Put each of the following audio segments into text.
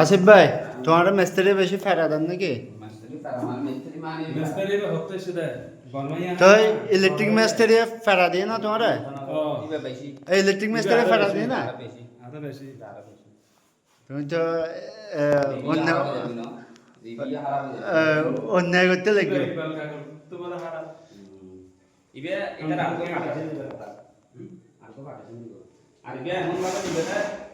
আসিফ ভাই তোমার মিস্ত্রি বেশি ফেরা দেন নাকি? মাস্টারি তারা মানে মিস্ত্রি মানে মিস্ত্রি হতে সেটা বলমাইয়া তো ইলেকট্রিক মিস্ত্রি ফেরা দিয়ে না তোমার? ইলেকট্রিক মিস্ত্রি ফেরা দিয়ে না? তুমি তো অন্য অন্যায় করতে লাগবে। আর ইবে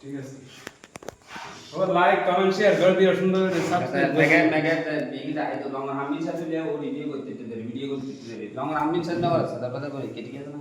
ঠিক আছে লাইক করে subscribe Mega mega bigi dah itu long ramin satu dia oh video itu dari video itu dari long ramin satu orang sadar pada kau ini kita